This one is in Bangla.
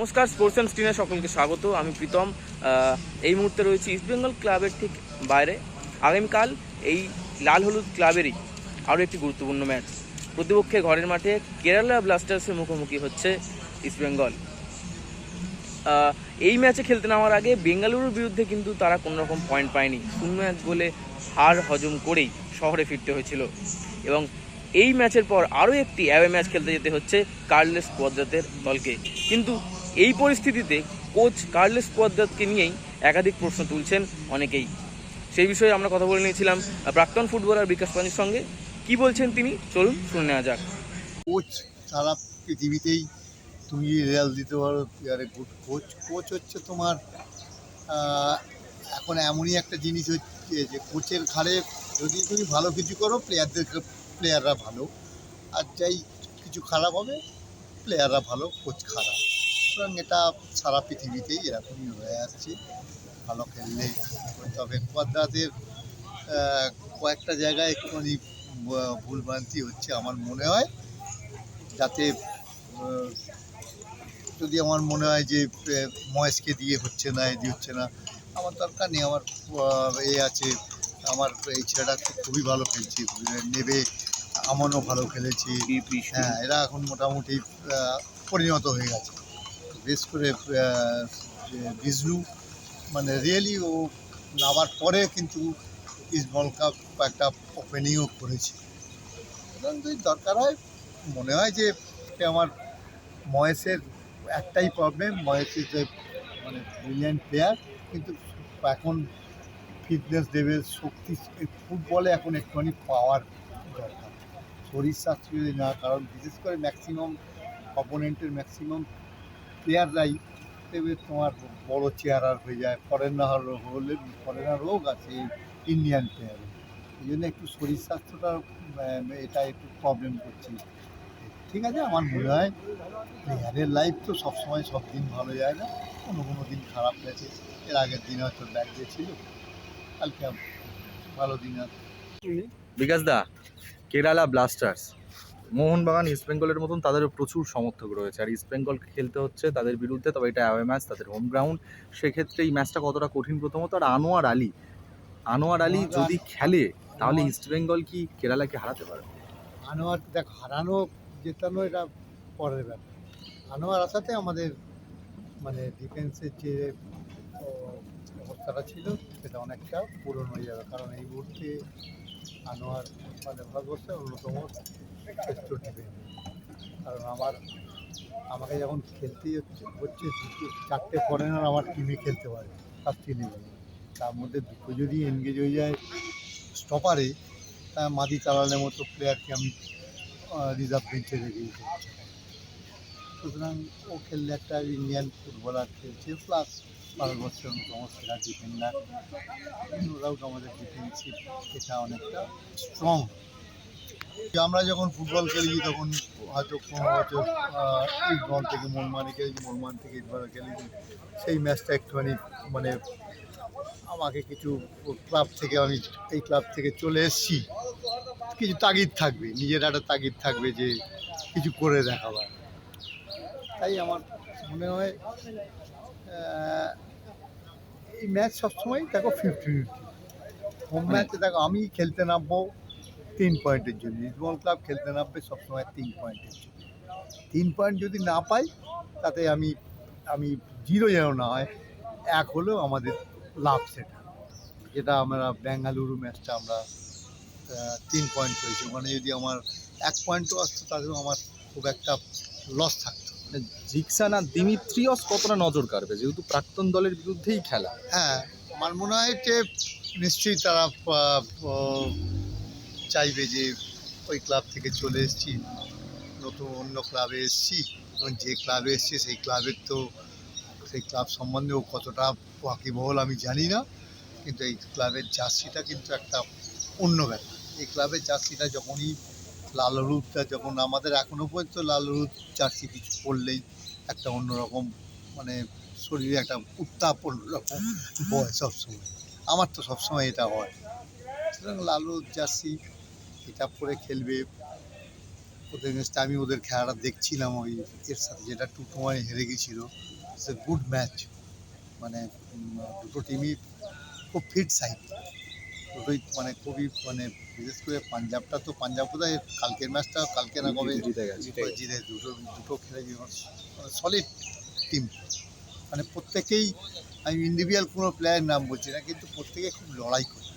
নমস্কার স্পোর্টস অ্যান্ড স্ক্রিনে সকলকে স্বাগত। আমি প্রীতম। এই মুহূর্তে রয়েছি ইস্টবেঙ্গল ক্লাবের ঠিক বাইরে। আগামীকাল এই লাল হলুদ ক্লাবেরই আরও একটি গুরুত্বপূর্ণ ম্যাচ প্রতিপক্ষে ঘরের মাঠে কেরালা ব্লাস্টার্সের মুখোমুখি হচ্ছে ইস্টবেঙ্গল এই ম্যাচে খেলতে নামার আগে বেঙ্গালুরুর বিরুদ্ধে কিন্তু তারা কোনো রকম পয়েন্ট পায়নি। শূন্য এক গোলে হার হজম করেই শহরে ফিরতে হয়েছিল। এবং এই ম্যাচের পর আরও একটি অ্যাওয়ে ম্যাচ খেলতে যেতে হচ্ছে কার্লেস কোয়াদ্রাতের দলকে। কিন্তু এই পরিস্থিতিতে কোচ কার্লেস কোয়াদ্রাতকে নিয়েই একাধিক প্রশ্ন তুলছেন অনেকেই। সেই বিষয়ে আমরা কথা বলে নিয়েছিলাম প্রাক্তন ফুটবলার বিকাশ পানির সঙ্গে। কি বলছেন তিনি? চলুন শুনে নেওয়া যাক। কোচ, সারা পৃথিবীতেই তুমি রেজাল্ট দিতে পারো প্লেয়ারে গুড কোচ কোচ হচ্ছে তোমার এখন এমনই একটা জিনিস হচ্ছে যে কোচের ঘাড়ে যদি তুমি ভালো কিছু করো প্লেয়ারদের প্লেয়াররা ভালো। আর যাই কিছু খারাপ হবে প্লেয়াররা ভালো কোচ খারাপ। সুতরাং এটা সারা পৃথিবীতেই এরকমই হয়ে আসছে। ভালো খেললে তবে কোয়াদ্রাতের আহ, কয়েকটা জায়গায় একটুখানি ভুলভ্রান্তি হচ্ছে আমার মনে হয়। যাতে যদি আমার মনে হয় যে মহেশকে দিয়ে হচ্ছে না এ দিয়ে হচ্ছে না আমার দরকার নেই। আমার এ আছে। আমার এই ছেলেটা খুবই ভালো খেলছে নেবে। আমনও ভালো খেলেছে। হ্যাঁ এরা এখন মোটামুটি পরিণত হয়ে গেছে। বেশ করে বিষ্ণু মানে রিয়েলি ও নামার পরে কিন্তু ইস্টবল কাপ একটা ওপেনিংও করেছে। সুতরাং যদি দরকার হয়, মনে হয় যে আমার মহেশের একটাই প্রবলেম মহেশের যে মানে ব্রিলিয়ান্ট প্লেয়ার কিন্তু এখন ফিটনেস লেভেল শক্তি ফুটবলে এখন একটুখানি পাওয়ার দরকার। শরীর স্বাস্থ্য যদি না, কারণ বিশেষ করে ম্যাক্সিমাম অপোনেন্টের ম্যাক্সিমাম প্লেয়াররাই দেখবে তোমার বড় চেয়ারার হয়ে যায়। ফরেনার হলে ফরেনার রোগ আছে ইন্ডিয়ান প্লেয়ার এই জন্য একটু শরীর স্বাস্থ্যটা এটা একটু প্রবলেম করছে। ঠিক আছে, আমার মনে হয় প্লেয়ারের লাইফ তো সবসময় সব দিন ভালো যায় না। কোনো কোনো দিন খারাপ গেছে। এর আগের দিন হয়তো ব্যাগ দিয়েছিল কালকে ভালো দিন আছে। বিকাশ দা, কেরালা ব্লাস্টার্স মোহনবাগান ইস্টবেঙ্গলের মতন তাদেরও প্রচুর সমর্থক রয়েছে। আর ইস্টবেঙ্গল খেলতে হচ্ছে তাদের বিরুদ্ধে তবে এটা অ্যাওয়ে ম্যাচ তাদের হোম গ্রাউন্ড সেক্ষেত্রে এই ম্যাচটা কতটা কঠিন প্রথমত আর আনোয়ার আলী আনোয়ার আলী যদি খেলে তাহলে আনোয়ার- ইস্টবেঙ্গল কি কেরালাকে হারাতে পারে? আনোয়ার দেখ হারানো জেতানো এটা পরের ব্যাপার। আনোয়ার আসাতে আমাদের মানে ডিফেন্সের যে অবস্থাটা ছিল সেটা অনেকটা পূরণ হয়ে যাবে। কারণ এই মুহূর্তে আনোয়ার মানে ভারতবর্ষের অন্যতম শ্রেষ্ঠ ডিফেন্স কারণ আমার, আমাকে যখন খেলতেই হচ্ছে হচ্ছে চারটে ফরেনার আমার টিমে খেলতে পারে ফার্স্ট ইলেভেনে তার মধ্যে দুটো যদি এনগেজ হয়ে যায় স্টপারে তা মাদি চালানোর মতো প্লেয়ারকে আমি রিজার্ভ বেঞ্চে রেখে দিতে সুতরাং ও খেললে একটা ইন্ডিয়ান ফুটবলার খেলছে প্লাস ভারতবর্ষের অন্যতম ডিফেন্ডার নো ডাউট আমাদের ডিফেন্সিভ এটা অনেকটা স্ট্রং আমরা যখন ফুটবল খেলেছি তখন হয়তো কোনো বছর ইস্টবল থেকে মোলমানে খেলেছি মোলমান থেকে ইস্টবলে খেলেছি। সেই ম্যাচটা একটুখানি মানে আমাকে কিছু ক্লাব থেকে আমি এই ক্লাব থেকে চলে এসেছি। কিছু তাগিদ থাকবে, নিজের একটা তাগিদ থাকবে যে কিছু করে দেখাবার। তাই আমার মনে হয় এই ম্যাচ সবসময় দেখো ফিফটি ফিফটি হোম ম্যাচে দেখো আমি খেলতে নামবো তিন পয়েন্টের জন্য। ইস্টবল ক্লাব খেলতে নামবে সবসময় তিন পয়েন্টের জন্য। তিন পয়েন্ট যদি না পাই তাতে আমি আমি জিরো যেন না হয় এক হলেও আমাদের লাভ সেটা। যেটা আমরা বেঙ্গালুরু ম্যাচটা আমরা তিন পয়েন্ট পেয়েছি। ওখানে যদি আমার এক পয়েন্টও আসতো তাতেও আমার খুব একটা লস থাকতো। জিকসান আর দিমিত্রিয়স কতটা নজর কাড়বে? যেহেতু প্রাক্তন দলের বিরুদ্ধেই খেলা। হ্যাঁ আমার মনে হয় যে নিশ্চয়ই তারা চাইবে যে ওই ক্লাব থেকে চলে এসেছি, নতুন অন্য ক্লাবে এসেছি, এবং যে ক্লাবে এসেছি সেই ক্লাবের তো, সেই ক্লাব সম্বন্ধেও কতটা ওয়াকিবহল আমি জানি না, কিন্তু এই ক্লাবের জার্সিটা কিন্তু একটা অন্য ব্যাপার। এই ক্লাবের জার্সিটা যখনই লাল হলুদটা যখন আমাদের এখনও পর্যন্ত লাল হলুদ জার্সি কিছু পরলেই একটা অন্যরকম মানে শরীরে একটা উত্তাপ অন্যরকম বয় সবসময়। আমার তো সবসময় এটা হয়। সুতরাং লাল হলুদ জার্সি এটা পরে খেলবে। ওদের ম্যাচটা আমি ওদের খেলাটা দেখছিলাম ওই এর সাথে যেটা টু হেরে গেছিল। ইটস এ গুড ম্যাচ মানে দুটো টিমই খুব ফিট সাইড দুটোই মানে খুবই মানে বিশেষ করে পাঞ্জাবটা তো পাঞ্জাব বোধহয় কালকের ম্যাচটা কালকে না কবে? জিতে গেছে। জিতে দুটো দুটো খেলে সলিড টিম মানে প্রত্যেকেই আমি ইন্ডিভিজুয়াল কোনো প্লেয়ারের নাম বলছি না কিন্তু প্রত্যেকে খুব লড়াই করে।